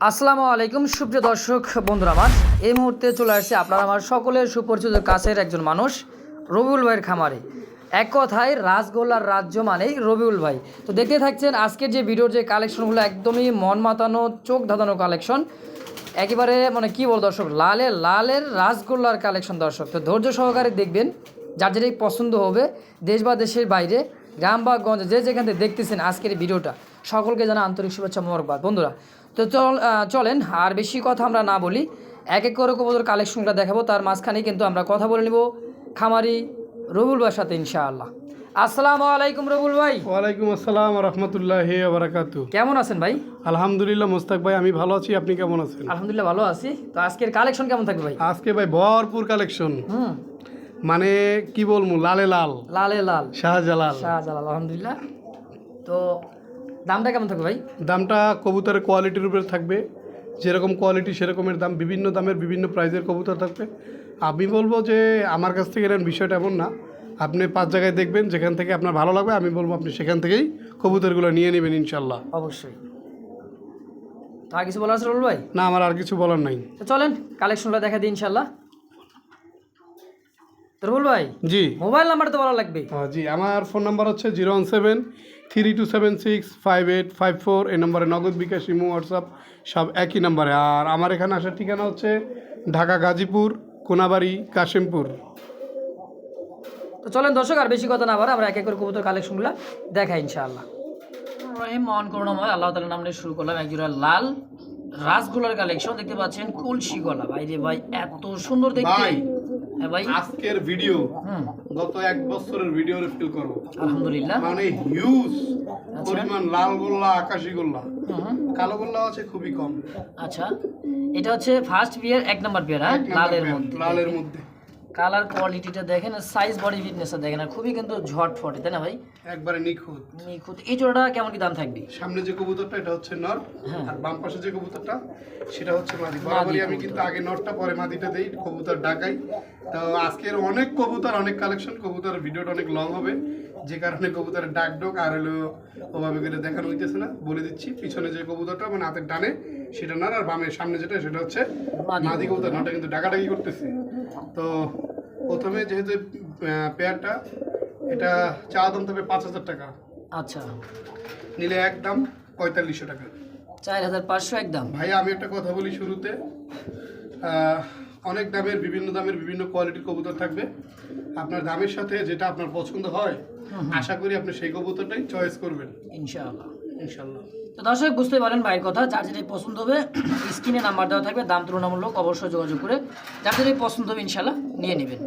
আসসালামু আলাইকুম, সুপ্রিয় দর্শক, বন্ধুরা আমার। এই মুহূর্তে চলে আসছে আপনারা আমার সকলের সুপরিচিত কাছের একজন মানুষ, রবিউল ভাইয়ের খামারে। এক কথায় রাজগোল্লার রাজ্য মানেই রবিউল ভাই। তো দেখতে থাকছেন, আজকের যে ভিডিওর যে কালেকশনগুলো একদমই মন মাতানো, চোখ ধাঁধানো কালেকশন একেবারে মানে কি বল দর্শক লালের লালের রাসগোল্লার কালেকশন দর্শক। তো ধৈর্য সহকারে দেখবেন, যার যেটাই পছন্দ হবে, দেশ বা দেশের বাইরে, গ্রাম বা গঞ্জ, যে যেখান থেকে দেখতেছেন আজকের ভিডিওটা সকলকে জানা আন্তরিক শুভেচ্ছা, মোবারকবাদ। বন্ধুরা তো চল চলেন আর বেশি কথা আমরা না বলি। এক এক করে কবুতর কালেকশনটা দেখাবো তার মাঝখানে কিন্তু আমরা কথা বলে নিব খামারি রবুল ভাইয়ের সাথে ইনশাআল্লাহ। আসসালামু আলাইকুম রবুল ভাই। ওয়ালাইকুম আসসালাম রহমতুল্লাহ বারাকাতু কেমন আছেন ভাই? আলহামদুলিল্লাহ মোস্তাক ভাই আমি ভালো আছি আপনি কেমন আছেন? আলহামদুলিল্লাহ ভালো আছি। তো আজকের কালেকশন কেমন থাকবে ভাই? আজকে ভাই ভরপুর কালেকশন হুম। মানে কি বলব লালে লাল। লালে লাল। শাহজালাল। শাহজালাল আলহামদুলিল্লাহ। তো দামটা কেমন থাকবে ভাই? দামটা কবুতরের কোয়ালিটির উপরে থাকবে। যেরকম কোয়ালিটি সেরকমের দাম বিভিন্ন দামের বিভিন্ন প্রাইজের কবুতর থাকবে। আমি বলব যে আমার কাছ থেকে নেন বিষয়টা এমন না। আপনি পাঁচ জায়গায় দেখবেন যেখান থেকে আপনার ভালো লাগবে আমি বলব আপনি সেখান থেকেই কবুতরগুলো নিয়ে নেবেন ইনশাল্লাহ অবশ্যই। তো আর কিছু বলার আছে রবুল ভাই? না আমার আর কিছু বলার নাই। তো চলেন কালেকশনটা দেখা দিই ইনশাল্লাহ তো ভাই জি। মোবাইল নাম্বার তো বলা লাগবে জি আমার ফোন নাম্বার হচ্ছে zero one seven three two seven six five eight five four. এই নম্বরে নগদ বিকাশ ইমো হোয়াটসঅ্যাপ সব একই নম্বরে। আর আমার এখানে আসার ঠিকানা হচ্ছে ঢাকা গাজীপুর কোনাবাড়ি কাশিমপুর। তো চলেন দর্শক আর বেশি কথা না বাড়া আমরা এক এক করে কবুতর কালেকশনগুলো দেখাই ইনশাআল্লাহ। রহিম মহান করুণাময় আল্লাহ তালা নাম নিয়ে শুরু করলাম। একজোড়া লাল রাসগোলার কালেকশন দেখতে পাচ্ছেন কলসি গলা। ভাই রে ভাই এত সুন্দর দেখতে। ভাই। হ্যাঁ ভাই। আজকের ভিডিও গত এক বছরের ভিডিও ফিল করব। আলহামদুলিল্লাহ। মানে হিউজ পরিমাণ লাল গোল্লা আকাশি গোল্লা। কালো গোল্লা আছে খুবই কম। আচ্ছা। এটা হচ্ছে ফার্স্ট বিয়ার এক নাম্বার বিয়ার হ্যাঁ? লালের মধ্যে। লালের মধ্যে। কালার কোয়ালিটিটা দেখেন সাইজ বডি ফিটনেসটা দেখেন আর খুবই কিন্তু ঝটফটে তাই না ভাই? একবারে নিখুঁত। নিখুঁত। এই জোড়াটা কেমন কি দাম থাকবে? সামনে যে কবুতরটা এটা হচ্ছে নর হ্যাঁ। আর বাম পাশে যে কবুতরটা সেটা হচ্ছে মাদি। বরাবরই আমি কিন্তু আগে নরটা পরে মাদিটা দেই কবুতর ডাকাই তো আজকের অনেক কবুতর অনেক কালেকশন কবুতর ভিডিওটা অনেক লং হবে। যে কারণে কবুতরের ডাক ডোক আর হলো ওভাবে করে দেখানো হইতেছে না। বলে দিচ্ছি পিছনে যে কবুতরটা মানে হাতের ডানে সেটা নর আর বামের সামনে যেটা সেটা হচ্ছে মাদি মাদি কবুতর। নটা কিন্তু ডাকাডাকি করতেছে। তো প্রথমে যেহেতু পেয়ারটা এটা চা দাম তবে পাঁচ হাজার টাকা। আচ্ছা। নিলে একদম পঁয়তাল্লিশশো টাকা। চার হাজার পাঁচশো একদম ভাই আমি একটা কথা বলি শুরুতে। অনেক দামের বিভিন্ন দামের বিভিন্ন কোয়ালিটির কবুতর থাকবে। আপনার দামের সাথে যেটা আপনার পছন্দ হয় আশা করি আপনি সেই কবুতরটাই চয়েস করবেন। ইনশাআল্লাহ। তো দর্শক বুঝতে পারেন ভাইয়ের কথা। যার যেটাই পছন্দ হবে স্ক্রিনে নাম্বার দেওয়া থাকবে দাম তুলনামূলক অবশ্যই যোগাযোগ করে যার যেটাই পছন্দ হবে ইনশাল্লাহ নিয়ে নেবেন।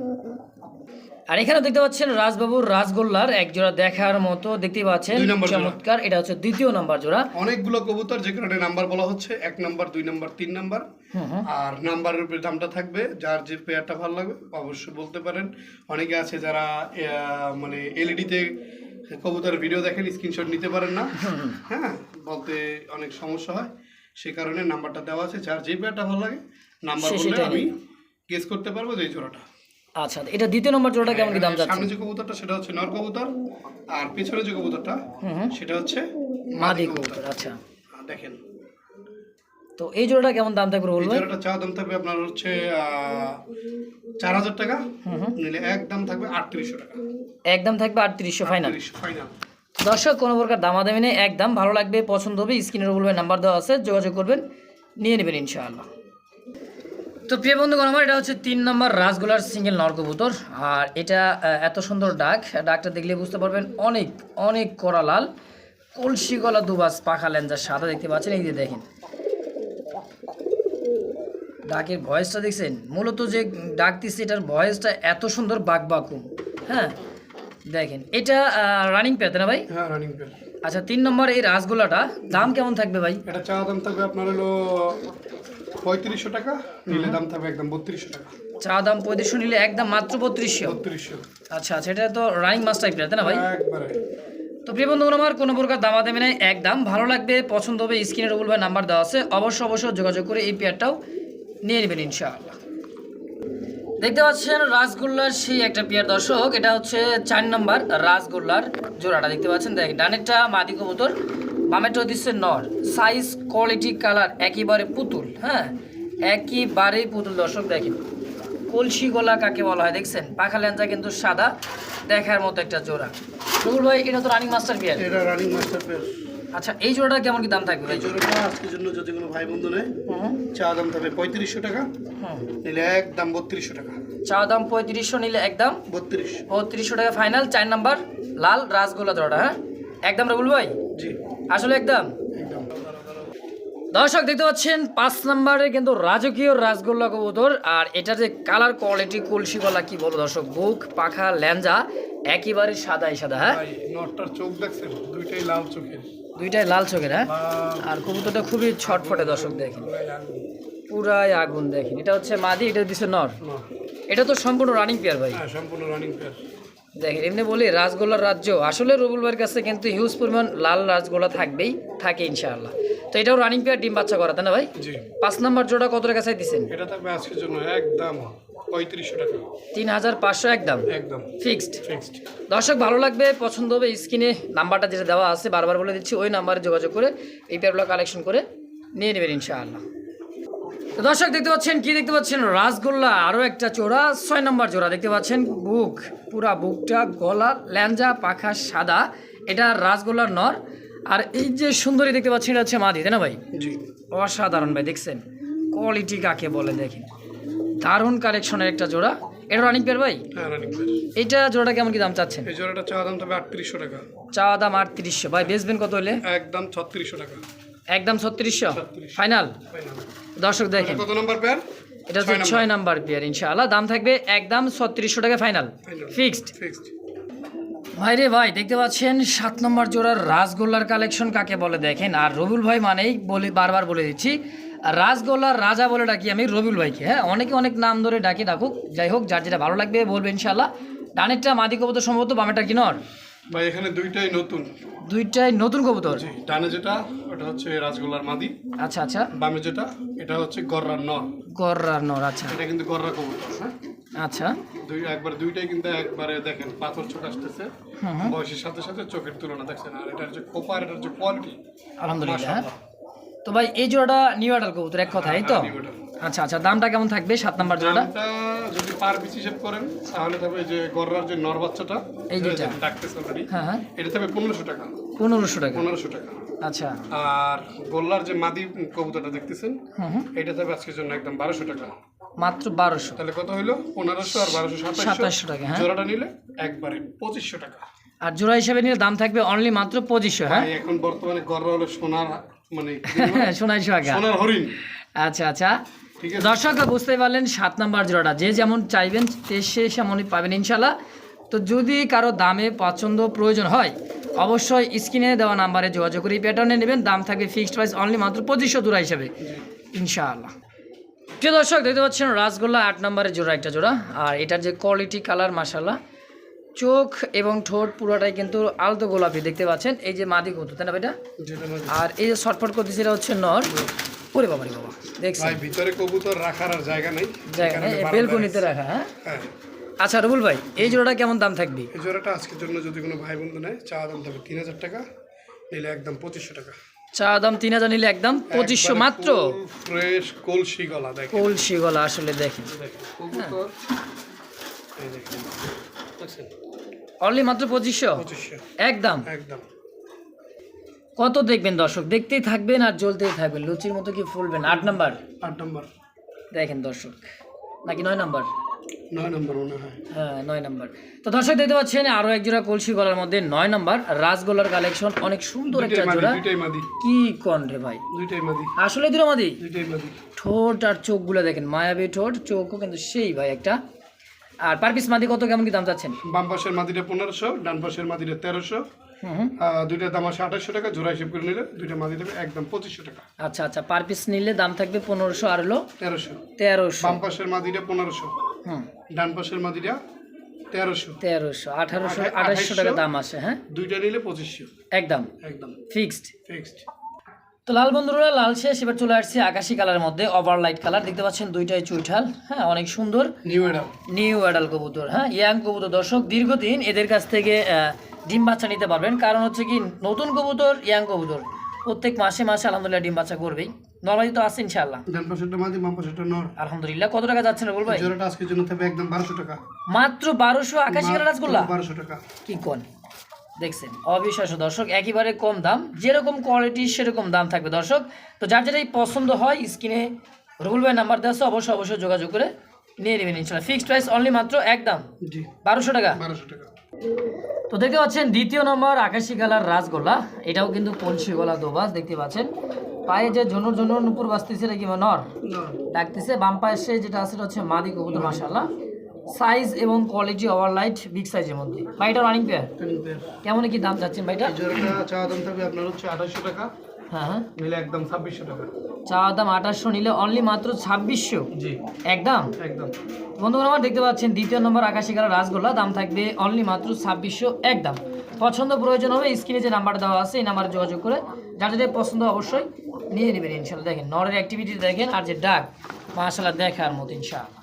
আর এখানে দেখতে পাচ্ছেন রাজবাবুর রাজগোল্লার এক জোড়া দেখার মতো দেখতে পাচ্ছেন। চমৎকার এটা হচ্ছে দ্বিতীয় নাম্বার জোড়া। অনেকগুলো কবুতর যে কারণে নাম্বার বলা হচ্ছে এক নাম্বার দুই নাম্বার তিন নাম্বার। আর নাম্বারের উপরে দামটা থাকবে যার যে পেয়ারটা ভালো লাগবে অবশ্যই বলতে পারেন। অনেকে আছে যারা মানে এলইডিতে কবুতরের ভিডিও দেখেন স্ক্রিনশট নিতে পারেন না। হ্যাঁ বলতে অনেক সমস্যা হয়। সে কারণে নাম্বারটা দেওয়া আছে যার যে পেয়ারটা ভালো লাগে নাম্বার বললে আমি গেস করতে পারব যে জোড়াটা। আচ্ছা এটা দ্বিতীয় নম্বর জোড়াটা কেমন কি দাম যাচ্ছে? সামনে যে কবুতরটা সেটা হচ্ছে নর কবুতর আর পেছনে যে কবুতরটা সেটা হচ্ছে মাদি কবুতর আচ্ছা। দেখেন। তো এই জোড়াটা কেমন দাম থাকবে বলবেন? জোড়াটা চা দাম থাকবে আপনার হচ্ছে চার হাজার টাকা। নিলে একদম থাকবে আটত্রিশশো টাকা। একদম থাকবে আটত্রিশশো ফাইনাল। ফাইনাল। দর্শক কোনো প্রকার দামাদামি নেই একদম ভালো লাগবে পছন্দ হবে স্ক্রিনের বলবে নাম্বার দেওয়া আছে যোগাযোগ করবেন নিয়ে নেবেন ইনশাআল্লাহ। তো প্রিয় বন্ধুগণ আমার এটা হচ্ছে তিন নম্বর রাজগোলার সিঙ্গেল নরকবুতর। আর এটা এত সুন্দর ডাক। ডাকটা দেখলে বুঝতে পারবেন অনেক অনেক কড়া লাল। কলসি গলা দুবাস পাখা লেঞ্জা সাদা দেখতে পাচ্ছেন এই যে দেখেন। ডাকের ভয়েসটা দেখছেন? মূলত যে ডাক দিচ্ছে এটার ভয়েসটা এত সুন্দর বাক বাকুম। হ্যাঁ? দেখেন এটা রানিং পেতে না ভাই? হ্যাঁ রানিং আচ্ছা তিন নম্বর এই রাসগোলাটা দাম কেমন থাকবে ভাই? এটা চা দাম থাকবে আপনার হলো পঁয়ত্রিশশো টাকা নিলে দাম থাকবে একদম বত্রিশশো টাকা। চা দাম পঁয়ত্রিশশো নিলে একদম মাত্র বত্রিশশো। বত্রিশশো। আচ্ছা আচ্ছা এটা তো রানিং মাছ টাইপের তাই না ভাই? একবারে। তো প্রিয় বন্ধু আমার কোনো প্রকার দামাদামি নাই একদম ভালো লাগবে পছন্দ হবে স্ক্রিনের রুবুল ভাই নাম্বার দেওয়া আছে অবশ্যই অবশ্যই যোগাযোগ করে এই পেয়ারটাও নিয়ে নেবেন ইনশাআল্লাহ। দেখতে পাচ্ছেন রাসগোল্লার সেই একটা পেয়ার দর্শক এটা হচ্ছে চার নাম্বার রাসগোল্লার জোড়াটা দেখতে পাচ্ছেন? দেখেন ডানেরটা মাদি কবুতর বামেটা দিচ্ছে নর। সাইজ কোয়ালিটি কালার একেবারে পুতুল হ্যাঁ? একেবারেই পুতুল দর্শক দেখেন। কলসি গোলা কাকে বলা হয় দেখছেন? পাখা লেঞ্জা কিন্তু সাদা দেখার মতো একটা জোড়া। রুল ভাই এটা তো রানিং মাস্টার বিয়ার এটা রানিং মাস্টার পেয়ার আচ্ছা এই জোড়াটা কেমন কি দাম থাকবে এই জোড়াটা আজকের জন্য যদি কোনো ভাই বন্ধু নেয় চা দাম থাকবে পঁয়ত্রিশশো টাকা। নিলে একদম বত্রিশশো টাকা। চা দাম পঁয়ত্রিশশো নিলে একদম? বত্রিশ। বত্রিশশো টাকা ফাইনাল চার নাম্বার লাল রাসগোল্লা জোড়াটা হ্যাঁ? একদম রবুল ভাই? জি। আসলে একদম। দর্শক দেখতে পাচ্ছেন পাঁচ নাম্বারে কিন্তু রাজকীয় রাজগোল্লা কবুতর আর এটা যে কালার কোয়ালিটি কলসি গলা কি বলব দর্শক বুক পাখা ল্যাঞ্জা একেবারে সাদাই সাদা হ্যাঁ? নটটার চোখ দেখছেন দুইটাই লাল চোখের। দুইটাই লাল চোখের হ্যাঁ? আর কবুতরটা খুবই ছটফটে দর্শক দেখেন। পুরাই আগুন দেখেন। এটা হচ্ছে মাদি এটা দিচ্ছে নর। নট। এটা তো সম্পূর্ণ রানিং পেয়ার ভাই। হ্যাঁ সম্পূর্ণ রানিং পেয়ার দেখেন এমনি বলি রাজগোল্লার রাজ্য আসলে রবুল ভাইয়ের কাছে কিন্তু হিউজ পরিমাণ লাল রাজগোল্লা থাকবেই থাকে ইনশাআল্লাহ। তো এটাও রানিং পেয়ার ডিম বাচ্চা করা তাই না ভাই? পাঁচ নম্বর জোড়া কত টাকা চাই দিচ্ছেন এটা থাকবে আজকের জন্য একদম পঁয়ত্রিশশো টাকা। তিন হাজার পাঁচশো একদম? একদম। ফিক্সড ফিক্সড দর্শক ভালো লাগবে পছন্দ হবে স্ক্রিনে নাম্বারটা যেটা দেওয়া আছে বারবার বলে দিচ্ছি ওই নাম্বারে যোগাযোগ করে এই পেয়ারগুলো কালেকশন করে নিয়ে নেবেন ইনশাআল্লাহ। দর্শক দেখতে পাচ্ছেন কি দেখতে পাচ্ছেন? রাসগোল্লা আরও একটা জোড়া ছয় নম্বর জোড়া দেখতে পাচ্ছেন বুক পুরা বুকটা গলা ল্যাঞ্জা পাখা সাদা। এটা রাসগোল্লার নর। আর এই যে সুন্দরী দেখতে পাচ্ছেন এটা হচ্ছে মাদি তাই না ভাই? অসাধারণ ভাই দেখছেন? কোয়ালিটি কাকে বলে দেখেন। দারুণ কালেকশনের একটা জোড়া। এটা রানিং পেয়ার ভাই? হ্যাঁ এইটা জোড়াটা কেমন কি দাম চাচ্ছেন? এই জোড়াটা চা দাম থাকবে আটত্রিশশো টাকা। চাওয়া দাম আটত্রিশশো। ভাই বেচবেন কত হলে? একদম ছত্রিশশো টাকা। একদম ছত্রিশশো? 36 ফাইনাল Final। দর্শক দেখেন। এটা কত নম্বর পেয়ার এটা হচ্ছে ছয় নাম্বার। পেয়ার ইনশাআল্লাহ। দাম থাকবে একদম ছত্রিশশো টাকা ফাইনাল ফিক্সড ফিক্সড ভাই রে ভাই দেখতে পাচ্ছেন সাত নম্বর জোড়ার রাসগোল্লার কালেকশন কাকে বলে দেখেন? আর রবিউল ভাই মানেই বলি বারবার বলে দিচ্ছি আর রাসগোল্লার রাজা বলে ডাকি আমি রবিউল ভাইকে হ্যাঁ? অনেকে অনেক নাম ধরে ডাকি ডাকুক যাই হোক যার যেটা ভালো লাগবে বলবে ইনশাল্লাহ ডানেরটা মাদি কবুতর সম্ভবত বামেটা কি নর ভাই এখানে দুইটাই নতুন। দুইটাই নতুন কবুতর? জি ডানে যেটা ওটা হচ্ছে রাজগোল্লার মাদি। আচ্ছা আচ্ছা। বামে যেটা এটা হচ্ছে গররার নর। গররার নর আচ্ছা। এটা কিন্তু গররা কবুতর হ্যাঁ? আচ্ছা। দুই একবার দুইটাই কিন্তু একবারে দেখেন পাথর চোখ আসতেছে। বয়সের সাথে সাথে চোখের তুলনা দেখছেন। আর এটার যে কোপার এটার যে কোয়ালিটি। আলহামদুলিল্লাহ। হ্যাঁ তো ভাই এই জোড়াটা নিউ আডাল কবুতর এক কথাই তো? new adult। আচ্ছা আচ্ছা দামটা কেমন থাকবে সাত নাম্বার জোড়াটা? যদি পার পিস হিসেব করেন তাহলে তবে যে গররার যে নর বাচ্চাটা এই যেটা। ডাকতেছে অলরেডি হ্যাঁ হ্যাঁ। এটা তবে পনেরোশো টাকা। পনেরোশো টাকা। পনেরোশো টাকা। আচ্ছা। আর গোল্লার যে মাদি কবুতরটা দেখতেছেন হুম হুম। এটা তবে আজকের জন্য একদম বারোশো টাকা। মাত্র বারোশো। তাহলে কত হইল? পনেরোশো আর বারোশো সাতাশশো সাতাশশো টাকা হ্যাঁ। জোড়াটা নিলে একবারে পঁচিশশো টাকা। আর জোড়া হিসেবে নিলে দাম থাকবে অনলি মাত্র পঁচিশশো হ্যাঁ? এখন বর্তমানে গররা হলো সোনার মানে সোহাগা। সোনার হরিণ। আচ্ছা আচ্ছা। দর্শক বুঝতে পারলেন সাত নাম্বার জোড়াটা। যে যেমন চাইবেন সে- সে সেমনই পাবেন ইনশাল্লাহ তো যদি কারও দামে পছন্দ প্রয়োজন হয় অবশ্যই স্ক্রিনে দেওয়া নাম্বারে যোগাযোগ করে এই প্যাটার্নে নেবেন। দাম থাকবে ফিক্সড প্রাইস অনলি মাত্র পঁচিশশো জোড়া হিসেবে। ইনশাআল্লাহ। প্রিয় দর্শক দেখতে পাচ্ছেন রাসগোল্লা আট নম্বরের জোড়া একটা জোড়া। আর এটার যে কোয়ালিটি কালার মাসাল্লাহ চোখ এবং ঠোঁট পুরোটাই কিন্তু আলতো গোলাপি দেখতে পাচ্ছেন? এই যে মাদি কত তাই না মাদি। আর এই যে শর্টফট করতেছে এটা হচ্ছে নর। ওরে বাবা রে বাবা দেখছেন? ভাই ভিতরে কবুতর রাখার আর জায়গা নেই। জায়গা নেই বেলকনিতে রাখা হ্যাঁ? হ্যাঁ। আচ্ছা রবুল ভাই এই জোড়াটা কেমন দাম থাকবে? এই জোড়াটা আজকের জন্য যদি কোনো ভাই বন্ধু নেয় চা দাম তবে তিন হাজার টাকা নিলে একদম পঁচিশশো টাকা। চা দাম তিন হাজার নিলে একদম পঁচিশশো মাত্র? ফ্রেশ কলসি গলা দেখেন। কলসি গলা আসলে দেখেন? অনলি মাত্র পঁচিশশো? পঁচিশশো। একদম? একদম। কত দেখবেন দর্শক? দেখতেই থাকবেন আর জ্বলতেই থাকবেন। লুচির মতো কি ফুলবেন? আট নাম্বার? আট নম্বর। দেখেন দর্শক নাকি নয় নাম্বার? নয় নম্বর মনে হয়। হ্যাঁ নয় নাম্বার। তো দর্শক দেখতে পাচ্ছেন আরও এক জোড়া কলসি গলার মধ্যে নয় নাম্বার রাজগোলার কালেকশন অনেক সুন্দর একটা জোড়া। কি কণ্ঠে ভাই। দুইটাই মাদি। আসলে দুটো মাদি? দুইটাই মাদি। ঠোঁট আর চোখগুলো দেখেন মায়াবী ঠোঁট চোখও কিন্তু সেই ভাই একটা। আর পার পিস মাদি কত কেমন কি দাম চাচ্ছেন? বাম পাশের মাদিটা পনেরোশো ডান পাশের মাদিটা তেরোশো। দুইটার দাম আসে আঠাশশো টাকা জোড়া হিসেব করে নিলে দুইটা মাদি দেবে একদম পঁচিশশো টাকা। আচ্ছা আচ্ছা পার পিস নিলে দাম থাকবে পনেরোশো আর হলো তেরোশো। তেরোশো। বাম পাশের মাদিটা পনেরোশো। হুম। ডান পাশের মাদিটা তেরোশো। তেরোশো আঠারোশো আঠা- আঠাশশো টাকা দাম আসে হ্যাঁ? দুইটা নিলে পঁচিশশো। একদম। একদম। ফিক্সড। ফিক্সড। তো লাল বন্ধুরা লাল শেষ। এবার চলে আসছে আকাশি কালারের মধ্যে ওভার লাইট কালার দেখতে পাচ্ছেন দুইটাই চুইঠাল হ্যাঁ অনেক সুন্দর। নিউ এডাল নিউ অ্যাডাল কবুতর হ্যাঁ ইয়াং কবুতর। দর্শক দীর্ঘদিন এদের কাছ থেকে ডিম বাচ্চা নিতে পারবেন। কারণ হচ্ছে কি নতুন কবুতর ইয়াং কবুতর। প্রত্যেক মাসে মাসে আলহামদুলিল্লাহ ডিম বাচ্চা করবেই। নর্মালি তো আছে ইনশাআল্লাহ। ডান পাশেরটা মাদি বাম পাশেরটা নর। আলহামদুলিল্লাহ। কত টাকা যাচ্ছে না বলবাই জোড়াটা আজকের জন্য থাকবে একদম বারোশো টাকা। মাত্র বারোশো আকাশি কালার রাসগোল্লা বারোশো টাকা। কি কোন? দেখছেন অবিশ্বাস্য। দর্শক একেবারে কম দাম যেরকম কোয়ালিটি সেরকম দাম থাকবে। দর্শক তো যার যেটাই পছন্দ হয় স্ক্রিনে রুল বাই নাম্বার দেওয়া আছে, অবশ্যই অবশ্যই যোগাযোগ করে নিয়ে নেবেন ইনশাল্লাহ। ফিক্সড প্রাইস অনলি মাত্র একদম বারোশো টাকা। বারোশো টাকা। তো দেখতে পাচ্ছেন দ্বিতীয় নম্বর আকাশি কালার রাসগোল্লা। এটাও কিন্তু কলসি গলা দোবাস দেখতে পাচ্ছেন। পায়ে যে ঝনর ঝনর নুপুর বাজতেছে এটা কি নর? ডাকতেছে বাম পায়ের সে যেটা আছে হচ্ছে মাদি কবুতর মাসাল্লাহ সাইজ এবং কোয়ালিটি ওভার লাইট বিগ সাইজের মধ্যে। ভাইটা রানিং পেয়ার কেমন কি দাম চাচ্ছেন ভাইটা? চাওয়া দাম থাকবে আপনার হচ্ছে আঠাশশো টাকা। হ্যাঁ হ্যাঁ। নিলে একদম ছাব্বিশশো টাকা। চাওয়ার দাম আঠাশশো নিলে অনলি মাত্র ছাব্বিশশো? জি। একদম? একদম। বন্ধুরা আমার দেখতে পাচ্ছেন দ্বিতীয় নম্বর আকাশি কালার রাসগোল্লা দাম থাকবে অনলি মাত্র ছাব্বিশশো একদম। পছন্দ প্রয়োজন হবে স্ক্রিনে যে নাম্বার দেওয়া আছে এই নাম্বারে যোগাযোগ করে যার যেটা পছন্দ অবশ্যই নিয়ে নেবেন ইনশাল্লাহ দেখেন নরের অ্যাক্টিভিটি দেখেন আর যে ডাক মাশাল্লাহ দেখার মতো ইনশাআল্লাহ।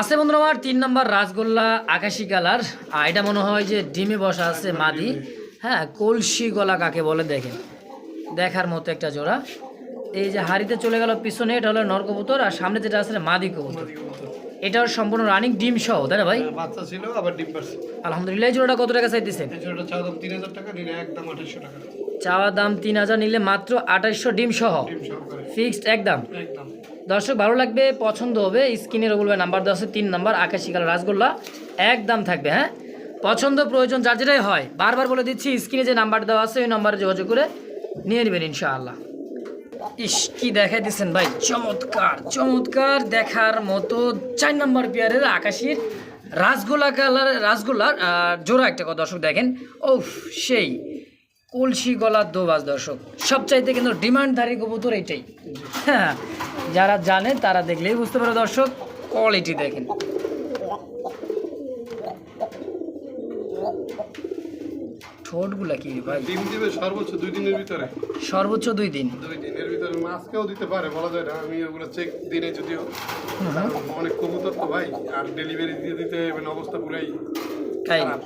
আছে বন্ধুরা আমার তিন নম্বর রাসগোল্লা আকাশি কালার। আর এটা মনে হয় যে ডিমে বসা আছে মাদি। হ্যাঁ কলসি গলা কাকে বলে দেখেন। দেখার মতো একটা জোড়া। এই যে হাড়িতে চলে গেল পিছনে এটা হলো নর কবুতর আর সামনে যেটা আছে মাদি কবুতর। এটাও সম্পূর্ণ রানিং ডিম সহ তাই না ভাই? বাচ্চা ছিল আবার ডিম পারছে। আলহামদুলিল্লাহ এই জোড়াটা কত টাকা চাইতেছেন এই জোড়াটা চাওয়া দাম তিন হাজার টাকা নিলে একদম আঠাশশো টাকা। চাওয়া দাম তিন হাজার নিলে মাত্র আঠাইশশো ডিম সহ। ডিম সহকারে। ফিক্সড একদম। একদম। দর্শক, ভালো লাগবে, পছন্দ হবে, স্ক্রিনে রবুল ভাই নাম্বার দেওয়া তিন নাম্বার, আকাশি কালার রাসগোল্লা একদম থাকবে হ্যাঁ? পছন্দ, প্রয়োজন, যার যেটাই হয়, বারবার বলে দিচ্ছি, স্ক্রিনে যে নাম্বার দেওয়া আছে, ওই নাম্বারে যোগাযোগ করে নিয়ে নেবেন, ইনশাআল্লাহ। ইস, কি দেখাই দিচ্ছেন ভাই, চমৎকার চমৎকার দেখার মতো চার নম্বর পেয়ারের আকাশির রাসগোলা কালার, রাসগোল্লার জোড়া একটা কথা দর্শক দেখেন ও সেই। কলসি গলার দোবাজ দর্শক। সবচাইতে কিন্তু ডিমান্ডধারী কবুতর এইটাই হ্যাঁ যারা জানে তারা দেখলেই বুঝতে পারে দর্শক কোয়ালিটি দেখেন। ঠোঁটগুলা কি ভাই? ডিম দিবে সর্বোচ্চ দুই দিনের ভিতরে। সর্বোচ্চ দুই দিন। দুই দিনের ভিতরে মাছকেও দিতে পারে বলা যায় না। আমি ওগুলো চেক দিনে যদিও। অনেক কবুতর তো ভাই আর ডেলিভারি দিয়ে দিতে মানে অবস্থা পুরাই খারাপ।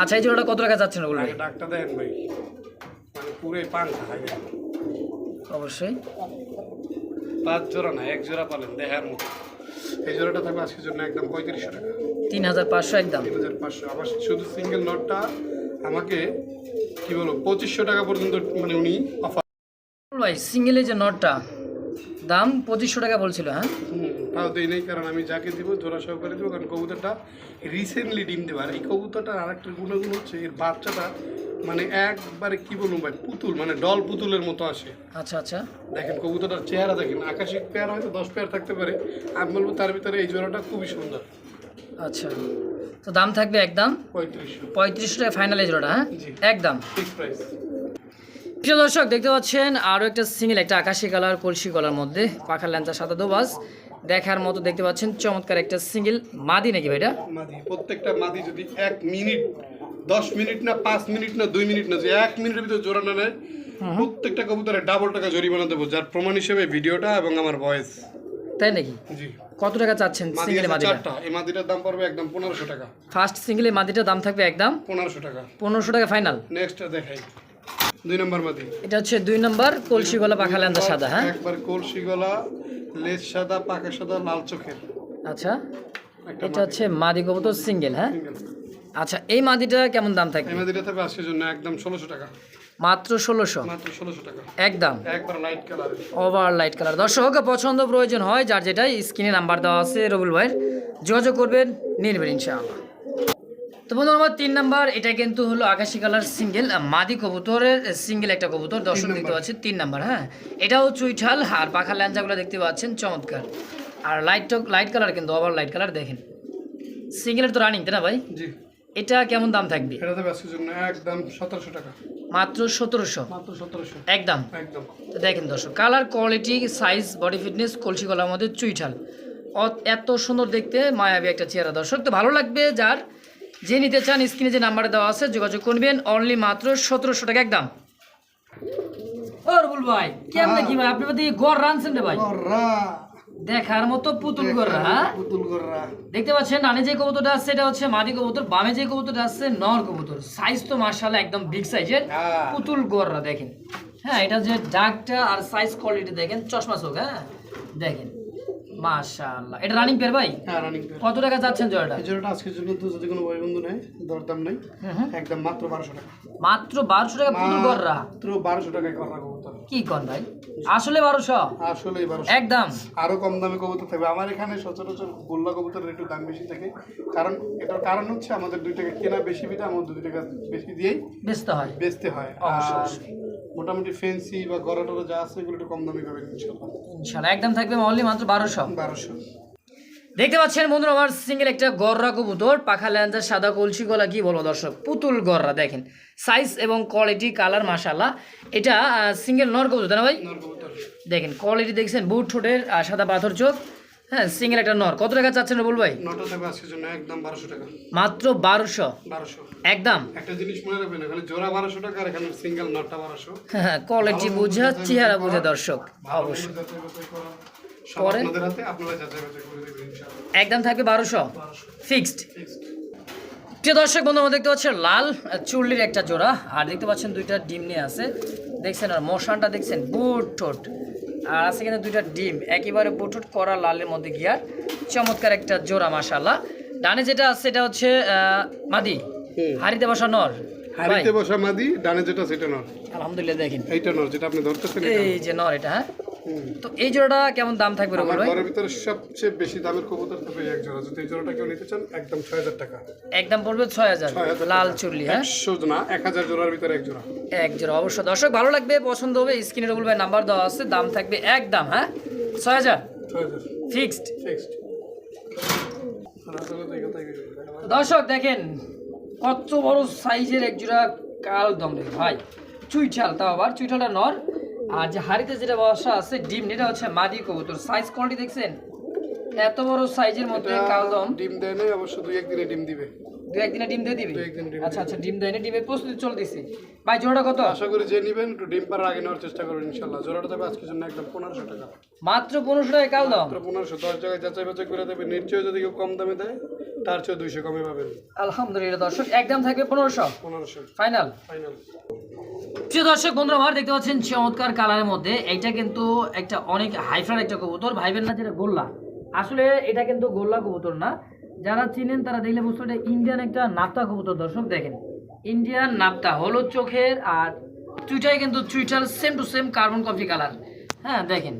আচ্ছা এই জোড়াটা কত টাকা যাচ্ছেন ওগুলো ডাকটা দেন ভাই। মানে পুরাই পান খাই অবশ্যই। পাঁচ জোড়া না এক জোড়া পালেন দেখার মতো। এই জোড়াটা থাকবে আজকের জন্য একদম পঁয়ত্রিশশো টাকা। তিন হাজার পাঁচশো একদম। তিন হাজার পাঁচশো। আবার শুধু সিঙ্গেল নটটা আমাকে কি বলব পঁচিশশো টাকা পর্যন্ত মানে উনি অফার ভাই সিঙ্গেলে যে নটটা দাম পঁচিশশো টাকা বলছিল হ্যাঁ? তাও দেই নেই কারণ আমি যাকে দিব জোড়া সহকারে দিব কারণ কবুতরটা রিসেন্টলি ডিম দেবে আর এই কবুতরটার আরেকটা গুণাগুণ হচ্ছে এর বাচ্চাটা মানে একবারে কি বলব ভাই পুতুল মানে ডল পুতুলের মতো আসে। আচ্ছা আচ্ছা। দেখেন কবুতরটার চেহারা দেখেন আকাশিক পেয়ার হয়তো দশ পেয়ার থাকতে পারে আমি বলব তার ভিতরে এই জোড়াটা খুবই সুন্দর। আচ্ছা। তো দাম থাকবে একদম? পঁয়ত্রিশশো। পঁয়ত্রিশশো টাকা ফাইনাল এই জোড়াটা হ্যাঁ? একদম। ফিক্স প্রাইস প্রিয় দর্শক দেখতে পাচ্ছেন আরও একটা সিঙ্গেল একটা আকাশি কালার কলসি কলার মধ্যে পাখার ল্যাঞ্চা সাদা দোবাস দেখার মতো দেখতে পাচ্ছেন চমৎকার একটা সিঙ্গেল মাদি নাকি ভাইটা মাদি প্রত্যেকটা মাদি যদি এক মিনিট দশ মিনিট না পাঁচ মিনিট না দুই মিনিট না যে এক মিনিটের ভিতরে জোড়া না নেয় প্রত্যেকটা কবুতরে ডাবল টাকা জরিমানা দেবো যার প্রমাণ হিসেবে ভিডিওটা এবং আমার ভয়েস তাই নাকি? জি। কত টাকা চাচ্ছেন সিঙ্গেলে মাদিটা? এই মাদিটার দাম পড়বে একদম পনেরোশো টাকা। ফার্স্ট সিঙ্গেলে মাদিটার দাম থাকবে একদম? পনেরোশো টাকা। পনেরোশো টাকা ফাইনাল নেক্সট দেখাই। দুই নম্বর মাদি এটা হচ্ছে দুই নম্বর কলসি গলা পাখা সাদা হ্যাঁ? একবার কলসি গলা লেজ সাদা সাদা লাল চোখের। আচ্ছা। এটা হচ্ছে মাদি কবুতর সিঙ্গেল হ্যাঁ? আচ্ছা এই মাদিটা কেমন দাম থাকবে? এই মাদিটা থাকবে আজকের জন্য একদম ষোলোশো টাকা। মাত্র ষোলোশো? মাত্র ষোলোশো টাকা। একদম। একবার light colour over light colour দর্শক পছন্দ প্রয়োজন হয় যার যেটাই স্ক্রিনে নাম্বার দেওয়া আছে রবুল ভাইয়ের যোগাযোগ করবেন নেবেন ইনশাআল্লাহ। তো বন্ধু আমার তিন নাম্বার এটা কিন্তু হলো আকাশি কালার সিঙ্গেল মাদি কবুতরের সিঙ্গেল একটা কবুতর দর্শক দেখতে পাচ্ছেন তিন নাম্বার হ্যাঁ? এটাও চুইঠাল আর পাখা ল্যাঞ্জাগুলো দেখতে পাচ্ছেন চমৎকার। আর লাইট লাইট কালার কিন্তু ওভার লাইট কালার দেখেন। সিঙ্গেলের তো রানিং তাই না ভাই? জি। এটা কেমন দাম থাকবে? এটা থাকবে আজকের জন্য একদম সতেরোশো টাকা। মাত্র সতেরোশো। মাত্র একদম। একদম। তো দেখেন দর্শক colour quality size body fitness কলসি গলার মধ্যে চুইঠাল। এত সুন্দর দেখতে মায়াবী একটা চেহারা দর্শক। তো ভালো লাগবে যার যে নিতে চান স্ক্রিনে যে নাম্বার দেওয়া আছে যোগাযোগ করবেন। অনলি মাত্র সতেরোশো টাকা একদম। ভাই কেমন কি ভাই? আপনি গড় রানছেন রে ভাই? দেখার মতো পুতুল গররা হ্যাঁ? পুতুল গররা দেখতে পাচ্ছেন ডানে যে কবুতরটা আছে এটা হচ্ছে মাদি কবুতর বামে যে কবুতরটা আছে নর কবুতর। সাইজ তো একদম বিগ সাইজের হ্যাঁ। পুতুল গররা দেখেন। হ্যাঁ এটা যে ডাকটা আর সাইজ কোয়ালিটি দেখেন চশমা চোখ হ্যাঁ? দেখেন। মাশাআল্লাহ। এটা রানিং পেয়ার ভাই? হ্যাঁ রানিং কত টাকা যাচ্ছেন জয়টা? এই জোড়াটা আজকের জন্য তো যদি কোনো বন্ধু নেয় দরদাম নেই। একদম মাত্র বারোশো টাকা। মাত্র বারোশো টাকা পুতুল গররা মাত্র বারোশো টাকায় করা কবুতর। কি কন ভাই? আসলে বারোশো? আসলে বারোশো। একদম। আরও কম দামে কবুতর থাকবে। আমার এখানে সচরাচর গোল্লা কবুতরের একটু দাম বেশি থাকে। কারণ এটার কারণ হচ্ছে আমাদের দুই টাকা কেনা বেশি বিটা আমাদের দুই টাকা বেশি দিয়েই ব্যস্ত হয়। বেচতে হয়। অবশ্যই। মোটামুটি ফেন্সি বা গড়া টরা যা আছে এগুলো একটু কম দামে পাবেন ইনশাল্লাহ ইনশাল্লাহ একদম থাকবে অনলি মাত্র বারোশো। বারোশো। দেখতে পাচ্ছেন বন্ধুরা আমার সিঙ্গেল একটা গররা কবুতর পাখা ল্যাঞ্জা সাদা কলসি গলা কি বলব দর্শক পুতুল গররা দেখেন। সাইজ এবং কোয়ালিটি কালার মাশাল্লাহ এটা সিঙ্গেল নর কবুতর তাই না ভাই? নর কবুতর। দেখেন কোয়ালিটি দেখছেন বুট ঠোঁটের সাদা পাথর চোখ। হ্যাঁ সিঙ্গেল একটা নর। কত টাকা চাচ্ছেন রবুল ভাই? নটা থাকবে আজকের জন্য একদম টাকা। মাত্র বারোশো? একদম? একটা জিনিস মনে রাখবেন এখানে জোড়া টাকা আর এখানে সিঙ্গেল নটটা হ্যাঁ কোয়ালিটি বুঝা চেহারা বুঝে দর্শক অবশ্যই। একদম থাকবে বারোশো? ফিক্সড প্রিয় দর্শক বন্ধু আমরা দেখতে পাচ্ছেন লাল চুল্লির একটা জোড়া। আর দেখতে পাচ্ছেন দুইটা ডিম নিয়ে আছে। দেখছেন আর মশানটা দেখছেন বুট ঠোঁট। আর আছে কিন্তু দুইটা ডিম। একেবারে বুটুট করা লালের মধ্যে গিয়ার চমৎকার একটা জোড়া মাসাল্লাহ ডানে যেটা আছে এটা হচ্ছে আহ, মাদি। হারিতে হাড়িতে বসা নর। হারিতে হাড়িতে বসা মাদি ডানে যেটা সেটা নর। আলহামদুলিল্লাহ দেখেন। এইটা নর যেটা আপনি ধরতেছেন এই যে নর এটা হ্যাঁ। তো এই জোড়াটা কেমন দাম থাকবে রবুল ভাই? ঘরের ভিতরে সবচেয়ে বেশি দামের কবুতর থাকবে এক জোড়া। যদি এই জোড়াটা কেউ নিতে চান একদম ছয় হাজার টাকা। একদম পড়বে 6,000 লাল। চুল্লি হ্যাঁ? না এক হাজার জোড়ার ভিতরে এক জোড়া। এক জোড়া অবশ্য। দর্শক ভালো লাগবে পছন্দ হবে স্ক্রিনে রবুল ভাই নাম্বার দেওয়া আছে দাম থাকবে একদম হ্যাঁ? ছয় হাজার ছয় হাজার ফিক্সড ফিক্সড দর্শক দেখেন কত বড় সাইজের এক জোড়া কাল দম ভাই। চুইঠাল তাও আবার চুইঠালটা নর। আর যে হাড়িতে যেটা বসা আছে ডিম এটা হচ্ছে মাদি কবুতর। সাইজ কোয়ালিটি দেখছেন? এত বড় সাইজের মধ্যে কাল দম ডিম দেয় নাই অবশ্য দুই একদিনে ডিম দিবে। দু একদিনে ডিম দিয়ে দিবি? আচ্ছা আচ্ছা ডিম দেয়নি ডিমের প্রস্তুতি চলতেছে। ভাই জোড়াটা কত? আশা করি যে নিবেন একটু ডিম পাড়ার আগে নেওয়ার চেষ্টা করবেন ইনশাল্লাহ জোড়াটা দেবে আজকের জন্য একদম পনেরোশো টাকা। মাত্র পনেরোশো টাকা কাল দম মাত্র পনেরোশো দশ জায়গায় যাচাই বাছাই করে দেবে। নিশ্চয়ই যদি কেউ কম দামে দেয় তার চেয়ে দুইশো কমে পাবেন। আলহামদুলিল্লাহ দর্শক একদম থাকবে পনেরোশো। পনেরোশো। ফাইনাল ফাইনাল প্রিয় দর্শক, বন্ধুরা আমার দেখতে পাচ্ছেন চমৎকার কালারের মধ্যে। এইটা কিন্তু একটা অনেক হাইফার একটা কবুতর, ভাইবেন না যেটা গোল্লা। আসলে এটা কিন্তু গোল্লা কবুতর না। যারা চিনেন তারা দেখলে বুঝতে পারবে ইন্ডিয়ান একটা নাপ্তা কবুতর। দর্শক, দেখেন, ইন্ডিয়ান নাপ্তা, হলুদ চোখের আর চুইটাই কিন্তু চুইটাল same to same carbon coffee colour হ্যাঁ দেখেন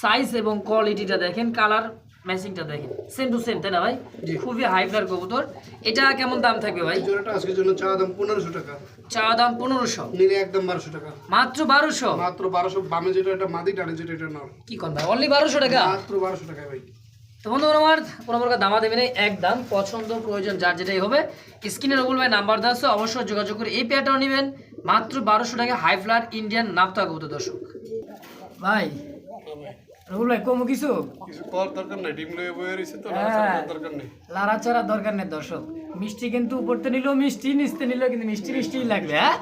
সাইজ এবং কোয়ালিটিটা দেখেন কালার ম্যাচিংটা দেখেন। সেম টু সেম তাই না ভাই? খুবই হাই হাইফার কবুতর। এটা কেমন দাম থাকবে ভাই? জোড়াটা আজকের জন্য চা দাম পনেরোশো টাকা। চা দাম পনেরোশো। নিলে একদম বারোশো টাকা। মাত্র বারোশো? মাত্র বারোশো বামে যেটা এটা মাদি ডানে যেটা এটা নর। কি কর ভাই অনলি বারোশো টাকা? মাত্র বারোশো টাকা ভাই। তো বন্ধু আমার কোনো প্রকার দামা দেবে নেই একদম পছন্দ প্রয়োজন যার যেটাই হবে। স্ক্রিনে রবুল ভাই নাম্বার দেওয়া আছে অবশ্যই যোগাযোগ করে এই পেয়ারটাও নেবেন। মাত্র বারোশো টাকা হাই ফ্লার ইন্ডিয়ান নাপতা কবুতর দর্শক। ভাই রবুল ভাই কমু কিছু? কিছু কর দরকার নাই ডিম লয়ে বয়ে রয়েছে তো হ্যাঁ। দরকার নেই। দর্শক। মিষ্টি কিন্তু উপরতে নিলেও মিষ্টি নিচতে নিলেও কিন্তু মিষ্টি লাগবে হ্যাঁ?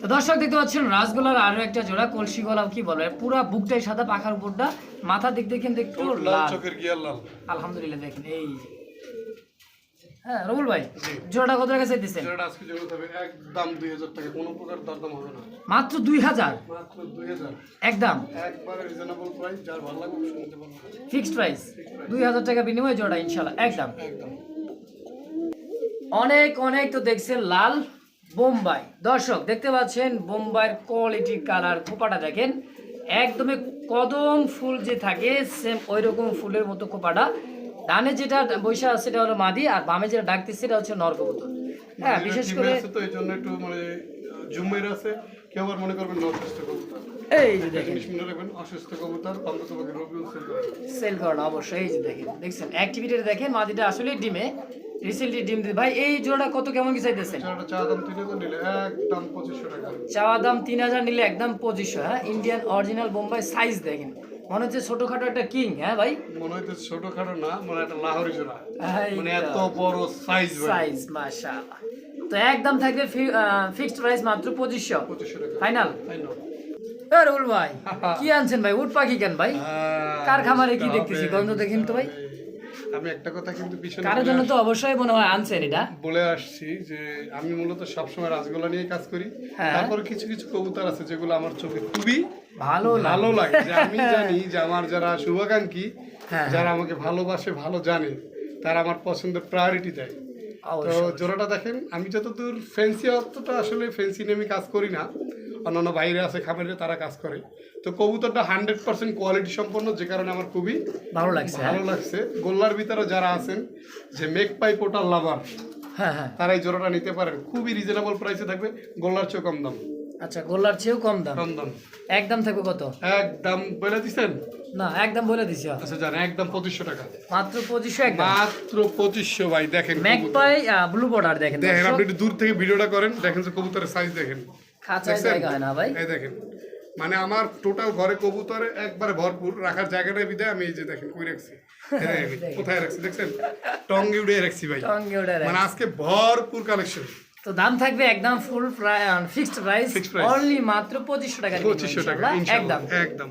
তো দর্শক দেখতে পাচ্ছেন রাসগোলার আরও একটা জোড়া কলসি গলা কি বলে? পুরো বুকটাই সাদা পাখার উপরটা মাথা দিক দিয়ে কিন্তু একটু লাল লাল। চোখের গিয়ার লাল। আলহামদুলিল্লাহ দেখেন এই। হ্যাঁ রবুল ভাই জি। জোড়াটা কত টাকা চাইতেছেন? যেটা আজকে জন্য তবে একদম দুই হাজার টাকা কোনো প্রকার দরদাম হবে না। মাত্র একদম। একবারে রিজনেবল প্রাইস যার ভালো লাগবে অবশ্যই নিতে ফিক্সড প্রাইস দুই হাজার টাকা বিনিময়ে জোড়া একদম। একদম। অনেক অনেক তো দেখছেন লাল বোম্বাই। দর্শক দেখতে পাচ্ছেন বোম্বাইয়ের কোয়ালিটি কালার খোপাটা দেখেন। একদমই কদম ফুল যে থাকে সেম ওই রকম ফুলের মতো খোপাটা। ডানে যেটা বৈশা আছে সেটা হলো মাদি আর বামে যেটা ডাকতেছে সেটা হচ্ছে নরকবুতর হ্যাঁ বিশেষ করে তো এই জন্য একটু মানে জুমের আছে। কেউ আবার মনে করবেন অসুস্থ কবুতর। এই যে দেখেন। মনে রাখবেন অসুস্থ কবুতর অন্তত রবিউল সেল করে সেল করানো অবশ্যই এই যে দেখেন দেখছেন? অ্যাক্টিভিটিটা দেখেন মাদিটা আসলে ডিমে রিসেন্টলি ডিম দিতে ভাই এই কত কেমন কি চাইতেছেন? চাওয়া দাম তিন হাজার নিলে একদম পঁচিশশো হ্যাঁ? ইন্ডিয়ান অরিজিনাল বোম্বাই সাইজ দেখেন। মনে হচ্ছে ছোটখাটো একটা কিং হ্যাঁ ভাই? মনে হচ্ছে ছোটখাটো না মনে একটা লাহোরি জোড়া। মানে এত বড় সাইজ সাইজ মাশাআল্লাহ। তো একদম থাকবে ফিক্সড প্রাইস মাত্র পঁচিশশো। পঁচিশশো টাকা। ফাইনাল তাই না রুল ভাই কি আনছেন ভাই? উট পাখি কেন ভাই? কার খামারে কি দেখতেছি? গন্ধ দেখেন তো ভাই। আমি একটা কথা কিন্তু পিছনে কারোর জন্য তো অবশ্যই মনে হয় আনছেন এটা। বলে আসছি যে আমি মূলত সবসময় রাজগোলা নিয়ে কাজ করি। হ্যাঁ। তারপর কিছু কিছু কবুতর আছে যেগুলো আমার চোখে খুবই ভালো লাগে। ভালো লাগে। যে আমি জানি যে আমার যারা শুভাকাঙ্ক্ষী হ্যাঁ। যারা আমাকে ভালোবাসে ভালো জানে তারা আমার পছন্দের প্রায়োরিটি দেয়। তো জোড়াটা দেখেন আমি যতদূর ফ্যান্সি অতটা আসলে ফ্যান্সি নিয়ে আমি কাজ করি না। অন্যান্য বাইরে আছে খামারে তারা কাজ করে। তো কবুতরটা হান্ড্রেড পার্সেন্ট কোয়ালিটি সম্পন্ন যে কারণে আমার খুবই ভালো লাগছে হ্যাঁ? ভালো লাগছে। গোল্লার ভিতরে যারা আছেন যে মেক পাই পোটাল লাভার হ্যাঁ হ্যাঁ। তারা এই জোড়াটা নিতে পারেন। খুবই রিজনেবল প্রাইসে থাকবে গোল্লার চেয়ে কম দাম। আচ্ছা গোল্লার চেয়েও কম দাম? কম দাম। একদম থাকবে কত? একদম বলে দিচ্ছেন না একদম বলে দিছি আচ্ছা জান একদম পঁচিশশো টাকা। মাত্র পঁচিশশো একদম? মাত্র পঁচিশশো ভাই দেখেন কবুতর। ম্যাকপাই ব্লু বর্ডার দেখেন দেখেন আপনি একটু দূর থেকে ভিডিওটা করেন দেখেন যে কবুতরের সাইজ দেখেন। খাঁচায় জায়গা হয় না ভাই? এই দেখেন। মানে আমার টোটাল ঘরে কবুতরে একবারে ভরপুর রাখার জায়গাটা বিদায় আমি এই যে দেখেন কই রাখছি? কোথায় রাখছি দেখছেন? টঙ্গে উড়ে রাখছি ভাই। সঙ্গে ওটা মানে আজকে ভরপুর কালেকশন তো দাম থাকবে একদম ফুল ফিক্সড প্রাইস অনলি মাত্র পঁচিশশো টাকা পঁচিশশো টাকা একদম। একদম।